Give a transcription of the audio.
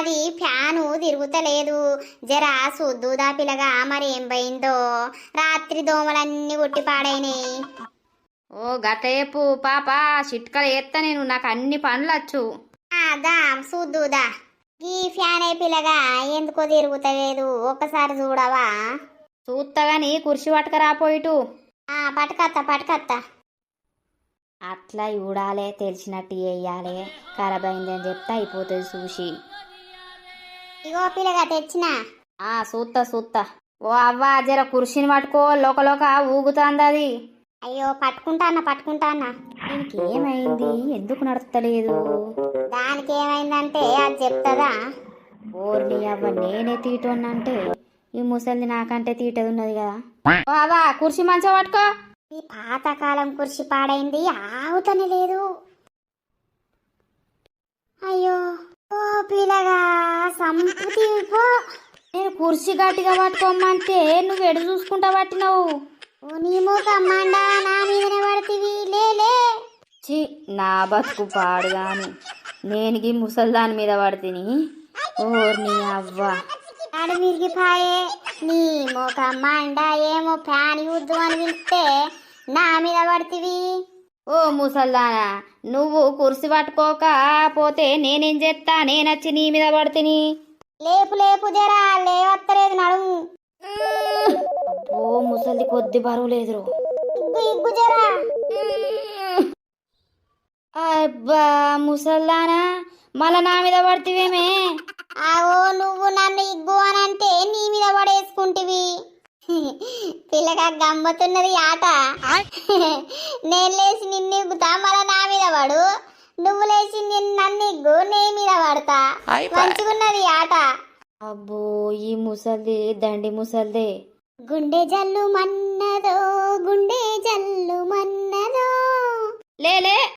అది ఫ్యాను తిరుగుతలేదు. జర సుద్దుదా పిల్లగా మరి ఏం పోయిందో? రాత్రి దోమలన్నీ కొట్టి పాడైనాయి. ఓ గత చెప్పు పాప చిట్కలు ఎత్తా నేను నాకు అన్ని పనులు వచ్చు దా సుద్దుదా ఈ ఫ్యాన్ ఏ పిల్లగా ఎందుకో తిరుగుతలేదు. ఒక్కసారి చూడవా? చూత్తగాని కుర్చీ పట్టుకరాపోయిటు ఆ పట్టుకత్తా పట్టుకత్తా. అట్లా చూడాలే తెలిసినట్టు వేయాలి ఖరాబ్ అయిందని చెప్తే అయిపోతుంది చూసి. ఇగో పిల్లగా తెచ్చినా. ఆ సూత్తా సూత్తా. ఓ అవ్వ జర కుర్చీని పట్టుకో లోకలోక ఊగుతాంది అది అయ్యో పట్టుకుంటానా పట్టుకుంటానా? దీనికి ఏమైంది ఎందుకు నడుస్తలేదు? దానికి ఏమైందంటే అది చెప్తుందా? ఓర్ని అవ్వ నేనే తీటోన్నంటే ఈ ముసలిది నాకంటే తీటది ఉన్నది కదా ఓ అవ్వ కుర్చీ మంచిగా పట్టుకో. ఈ పాతకాలం కుర్చీ పాడైంది ఆవుతనే లేదు అయ్యో ఓ పిల్లగా సంపుతి నేను కుర్చీ గట్టిగా పట్టుకోమంటే నువ్వు ఎడ చూసుకుంటా పట్టినావు? ఓ కమ్మండా నా మీదనే పడుతుంది. లేలే చి నా బతుకు పాడు గాని. నేను ఈ ముసల్దాని మీద పడితిని ఓర్ని అవ్వ. ఆడు మిరిగిపాయే నీ మూకమ్మండా ఏమో ఫ్యాన్ యుద్ధు అని పిలిస్తే నా మీద పడుతుంది. ఓ ముసల్దానా నువ్వు కుర్చీ పట్టుకోక పోతే నేనేం చేస్తా నేనొచ్చి నీ మీద పడితిని. లేపు లేపు జరా లేవత్తలేదు నడుము. ఓ ముసలిది కొద్ది బరువు లేదు ఇగ్గు ఇగ్గు జరా. అబ్బా ముసల్దానా మళ్ళా నా మీద పడితివేమే. ఆవో నువ్వు పిల్లగా గమ్మతున్నది ఆట. నేను లేచి నిన్ను ఇగ్గుతా మళ్ళా నా మీద పడు. నువ్వు లేచి నిన్ను నన్ను ఇగ్గు నీ మీద పడతా. మంచిగున్నది ఆట. అబ్బో ఈ ముసల్ది దండి ముసల్దే. గుండె జల్లు మన్నదో